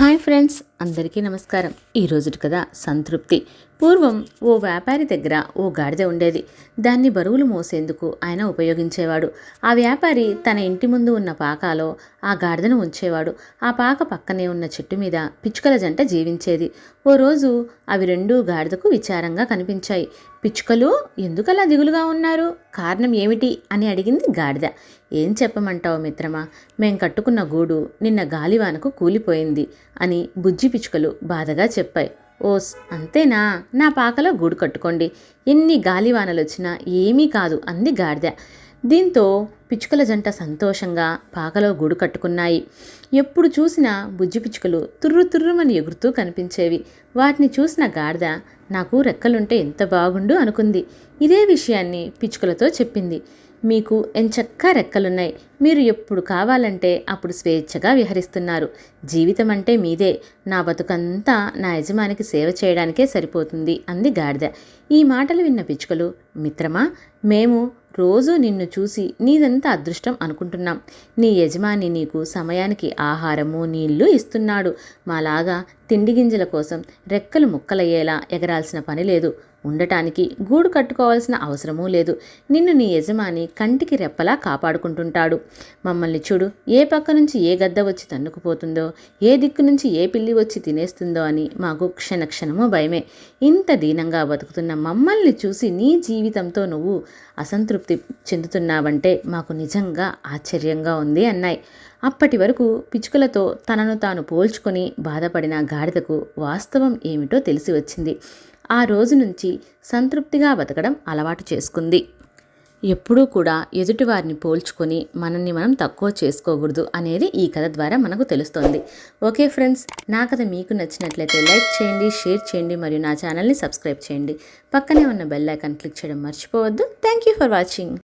Hi friends అందరికీ నమస్కారం. ఈ రోజుటి కదా సంతృప్తి. పూర్వం ఓ వ్యాపారి దగ్గర ఓ గాడిద ఉండేది. దాన్ని బరువులు మోసేందుకు ఆయన ఉపయోగించేవాడు. ఆ వ్యాపారి తన ఇంటి ముందు ఉన్న పాకాలో ఆ గాడిదను ఉంచేవాడు. ఆ పాక పక్కనే ఉన్న చెట్టు మీద పిచ్చుకల జంట జీవించేది. ఓ రోజు అవి రెండూ గాడిదకు విచారంగా కనిపించాయి. పిచ్చుకలు ఎందుకలా దిగులుగా ఉన్నారు? కారణం ఏమిటి? అని అడిగింది గాడిద. ఏం చెప్పమంటావు మిత్రమా? మేం కట్టుకున్న గూడు నిన్న గాలివానకు కూలిపోయింది అని బుజ్జి పిచ్చుకలు బాధగా చెప్పాయి. ఓస్ అంతేనా? నా పాకలో గూడు కట్టుకోండి. ఎన్ని గాలివానలు వచ్చినా ఏమీ కాదు అంది గాడిద. దీంతో పిచ్చుకల జంట సంతోషంగా పాకలో గూడు కట్టుకున్నాయి. ఎప్పుడు చూసినా బుజ్జి పిచ్చుకలు తుర్రు తుర్రుమని ఎగురుతూ కనిపించేవి. వాటిని చూసిన గాడిద నాకు రెక్కలుంటే ఎంత బాగుండు అనుకుంది. ఇదే విషయాన్ని పిచ్చుకలతో చెప్పింది. మీకు ఎంచక్కా రెక్కలున్నాయి. మీరు ఎప్పుడు కావాలంటే అప్పుడు స్వేచ్ఛగా విహరిస్తున్నారు. జీవితం అంటే మీదే. నా బతుకంతా నా యజమానికి సేవ చేయడానికే సరిపోతుంది అంది గాడిద. ఈ మాటలు విన్న పిచ్చుకలు మిత్రమా మేము రోజు నిన్ను చూసి నీదంతా అదృష్టం అనుకుంటున్నాం. నీ యజమాని నీకు సమయానికి ఆహారము నీళ్ళు ఇస్తున్నాడు. మాలాగా తిండి గింజల కోసం రెక్కలు ముక్కలయ్యేలా ఎగరాల్సిన పని లేదు. ఉండటానికి గూడు కట్టుకోవాల్సిన అవసరమూ లేదు. నిన్ను నీ యజమాని కంటికి రెప్పలా కాపాడుకుంటుంటాడు. మమ్మల్ని చూడు ఏ పక్క నుంచి ఏ గద్ద వచ్చి తన్నుకుపోతుందో ఏ దిక్కు నుంచి ఏ పిల్లి వచ్చి తినేస్తుందో అని మాకు క్షణక్షణము భయమే. ఇంత దీనంగా బతుకుతున్న మమ్మల్ని చూసి నీ జీవితంతో నువ్వు అసంతృప్తి చెందుతున్నావంటే మాకు నిజంగా ఆశ్చర్యంగా ఉంది అన్నాయి. అప్పటి వరకు పిచ్చుకలతో తనను తాను పోల్చుకొని బాధపడిన గాడిదకు వాస్తవం ఏమిటో తెలిసి వచ్చింది. ఆ రోజు నుంచి సంతృప్తిగా బతకడం అలవాటు చేసుకుంది. ఎప్పుడూ కూడా ఎదుటివారిని పోల్చుకొని మనల్ని మనం తక్కువ చేసుకోకూడదు అనేది ఈ కథ ద్వారా మనకు తెలుస్తోంది. ఓకే ఫ్రెండ్స్ నా కథ మీకు నచ్చినట్లయితే లైక్ చేయండి షేర్ చేయండి మరియు నా ఛానల్ని సబ్స్క్రైబ్ చేయండి. పక్కనే ఉన్న బెల్ ఐకాన్ క్లిక్ చేయడం మర్చిపోవద్దు. Thank you for watching.